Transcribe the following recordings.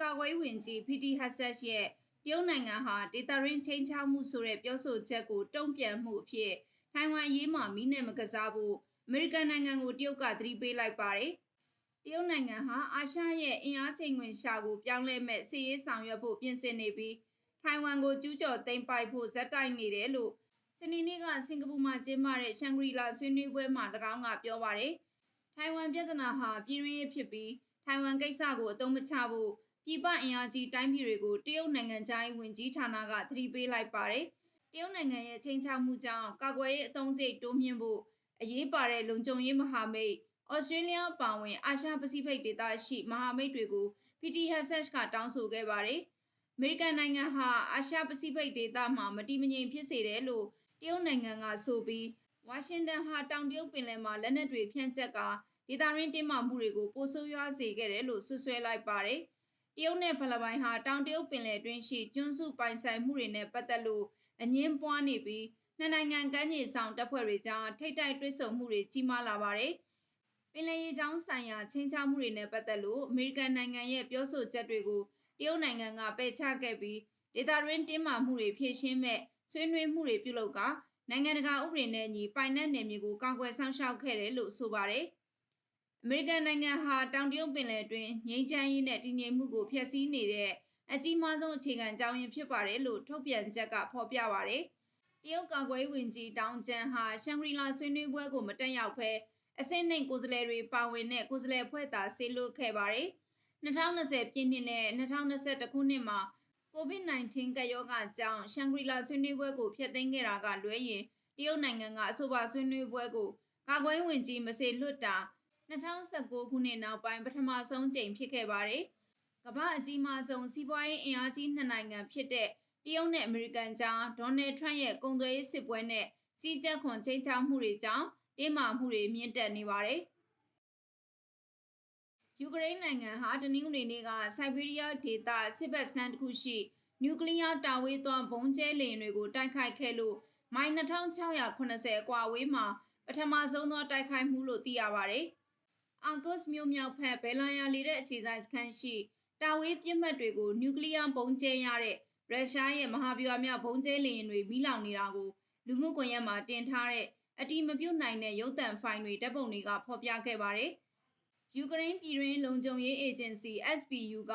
ကာကွယ်ရေးဝန်ကြီးဖီတီဟက်ဆက်ရဲ့တရုတ်နိုင်ငံဟာဒေတာရင်းချင်းချောက်မှုဆိုတဲ့ပြောဆိုချက်ကိုတုံ့ပြန်မှုအဖြစ်ထိုင်ဝမ်အရေးမှာမိနဲ့မကစားဖို့အမေရိကန်နိုင်ငံကိုတရုတ်ကသတိပေးလိုက်ပါတယ်။တရုတ်နိုင်ငံဟာအာရှရဲ့အင်အားချိန်ခွင်ရှာကိုပြောင်းလဲမဲ့စီးရေးဆောင်ရွက်ဖို့ပြင်ဆင်နေပြီးထိုင်ဝမ်ကိုကျူးကျော်သိမ်းပိုက်ဖို့ဇက်တိုက်နေတယ်လို့စနေနေ့ကစင်ကာပူမှာကျင်းပတဲ့ရှန်ဂရီလာဆွေးနွေးပွဲမှာ၎င်းကပြောပါတယ်။ ထိုင်ဝမ်ပြည်ထနာဟာပြည်တွင်းရေးဖြစ်ပြီးထိုင်ဝမ်ကိစ္စကိုအသုံးမချဖို့ပြည်ပအင်အားကြီးတိုင်းပြည်တွေကိုတရုတ်နိုင်ငံသားဝင်ကြီးဌာနကသတိပေးလိုက်ပါတယ်။တရုတ်နိုင်ငံရဲ့ချိန်ချောက်မှုကြောင့်ကာကွယ်ရေးအသုံးစရိတ်တိုးမြှင့်ဖို့အရေးပါတဲ့လုံခြုံရေးမဟာမိတ်ဩစတြေးလျပါဝင်အာရှပစိဖိတ်ဒေသရှိမဟာမိတ်တွေကို PTHSH ကတောင်းဆိုခဲ့ပါတယ်။အမေရိကန်နိုင်ငံဟာအာရှပစိဖိတ်ဒေသမှာမတည်မငြိမ်ဖြစ်စေတယ်လို့တရုတ်နိုင်ငံကဆိုပြီးဝါရှင်တန်ဟာတောင်တရုတ်ပင်လယ်မှာလက်နက်တွေဖြန့်ကျက်က ဒေသရင်းတင်းမာမှုတွေကိုပိုဆိုးရွားစေခဲ့တယ်လို့ဆွဆွဲလိုက်ပါတယ်။တရုတ်နဲ့ဖိလစ်ပိုင်ဟာတောင်တရုတ်ပင်လယ်တွင်းရှိကျွန်းစုပိုင်ဆိုင်မှုတွေနဲ့ပတ်သက်လို့အငင်းပွားနေပြီးနှစ်နိုင်ငံကမ်းခြေဆောင်တပ်ဖွဲ့တွေကြားထိတ်တိုက်တွဲဆုံမှုတွေကြီးမားလာပါတယ်။ပင်လယ်ရေကြောင်းဆိုင်ရာချင်းချောက်မှုတွေနဲ့ပတ်သက်လို့အမေရိကန်နိုင်ငံရဲ့ပြောဆိုချက်တွေကိုတရုတ်နိုင်ငံကပယ်ချခဲ့ပြီးဒေသရင်းတင်းမာမှုတွေဖြည့်ရှင်းမဲ့ဆွေးနွေးမှုတွေပြုလုပ်ကနိုင်ငံတကာဥပဒေနဲ့ညီပိုင်နက်နယ်မြေကိုကာကွယ်ဆောင်ရှောက်ခဲ့တယ်လို့ဆိုပါတယ်။ အမေရိကန်နိုင်ငံဟာတောင်တရုတ်ပင်လယ်တွင်ငြိမ်းချမ်းရေးနဲ့တည်ငြိမ်မှုကိုဖျက်ဆီးနေတဲ့အကြီးမားဆုံးအခြေခံကြောင်းရင်းဖြစ်ပါတယ်လို့ထုတ်ပြန်ချက်ကဖော်ပြပါတယ်။တရုတ်ကာကွယ်ဝင်ကြီးတောင်ကျန်ဟာရှန်ဂရီလာဆွေးနွေးပွဲကိုမတက်ရောက်ဘဲအစင်းနှိမ်ကိုယ်စားလှယ်တွေပါဝင်တဲ့ကိုယ်စားလှယ်ဖွဲ့သာဆေးလွတ်ခဲ့ပါတယ်။2020ပြည့်နှစ်နဲ့2021ခုနှစ်မှာ COVID-19 ကရောဂါကြောင့်ရှန်ဂရီလာဆွေးနွေးပွဲကိုဖျက်သိမ်းခဲ့တာကလွဲရင်တရုတ်နိုင်ငံကအဆိုပါဆွေးနွေးပွဲကိုကာကွယ်ဝင်ကြီးမစေလွတ်တာ 2019ခုနှစ်နောက်ပိုင်းပထမဆုံးကြိမ်ဖြစ်ခဲ့ပါတယ်။ကမ္ဘာအကြီးမားဆုံးစီးပွားရေးအင်အားကြီးနှစ်နိုင်ငံဖြစ်တဲ့တရုတ်နဲ့အမေရိကန်ကြားဒေါ်နယ်ထရန့်ရဲ့ကုန်သွယ်ရေးစစ်ပွဲနဲ့စီးကျက်ခွန်ချိန်ချောက်မှုတွေကြောင့်တင်းမာမှုတွေမြင့်တက်နေပါတယ်။ယူကရိန်းနိုင်ငံဟာတနင်္ဂနွေနေ့ကဆိုက်ဘေးရီးယားဒေသစစ်ဘက်စကန်တစ်ခုရှိနျူကလ িয়ার တာဝေးသွန်းဘုံကျဲလေယာဉ်တွေကိုတိုက်ခိုက်ခဲ့လို့မိုင်2680အကွာအဝေးမှာပထမဆုံးသောတိုက်ခိုက်မှုလို့သိရပါတယ်။ အာဂုတ်မြို့မြောက်ဖက်ဘယ်လာယာလီတဲ့အခြေဆိုင်စခန်းရှိတာဝေးပြစ်မှတ်တွေကိုနျူကလ িয়ার ဘုံကျဲရတဲ့ရုရှားရဲ့မဟာဗျူဟာမြောက်ဘုံကျဲလေယာဉ်တွေမိလောင်နေတာကိုလူမှုကွန်ရက်မှာတင်ထားတဲ့အတီမပြုတ်နိုင်တဲ့ရုပ်သံဖိုင်တွေတပ်ပုံတွေကဖော်ပြခဲ့ပါတယ်။ယူကရိန်းပြည်တွင်းလုံခြုံရေးအေဂျင်စီ SBU က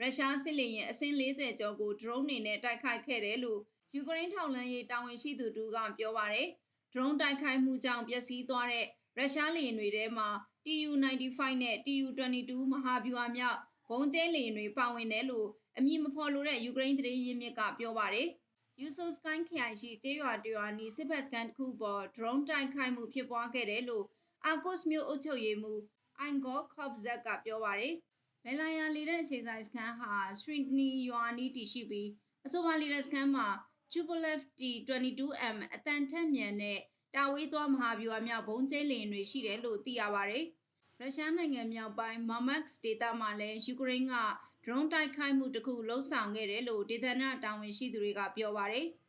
ရုရှားစစ်လေယာဉ်အစင်း40ကျော်ကိုဒရုန်းတွေနဲ့တိုက်ခိုက်ခဲ့တယ်လို့ယူကရိန်းထောက်လှမ်းရေးတာဝန်ရှိသူတူကပြောပါတယ်။ဒရုန်းတိုက်ခိုက်မှုကြောင့်ပျက်စီးသွားတဲ့ရုရှားလေယာဉ်တွေထဲမှာ TU-95 နဲ့ TU-22 မဟာဗျူဟာမြောက်ဘုံကျဲလေယာဉ်တွေပါဝင်တယ်လို့အမည်မဖော်လိုတဲ့ယူကရိန်းသတင်းရင်းမြစ်ကပြောပါတယ်။ယူဆိုစကိုင်းခရိုင်ရှိကျေးရွာတရွာနီစစ်ဘက်စကန်တစ်ခုပေါ်ဒရုန်းတိုက်ခိုက်မှုဖြစ်ပွားခဲ့တယ်လို့အာကုစ်မြို့အုပ်ချုပ်ရေးမှူးအိုင်ဂေါခေါပဇက်ကပြောပါတယ်။ဘယ်လာယာလီတဲ့အခြေဆိုင်စခန်းဟာစထရီနီရွာနီတည်ရှိပြီးအဆိုပါလီတဲ့စခန်းမှာ Tupolev T22M အတန်ထက်မြန်တဲ့ တာဝေးသွားမဟာဗျူဟာမြောက်ဘုံကျဲလင်တွေရှိတယ်လို့သိရပါတယ်။ရုရှားနိုင်ငံမြောက်ပိုင်း Murmansk ဒေသမှာလည်းယူကရိန်းက drone တိုက်ခိုက်မှုတစ်ခုလှုံ့ဆော်ခဲ့တယ်လို့ဒေသနာတာဝန်ရှိသူတွေကပြောပါတယ်။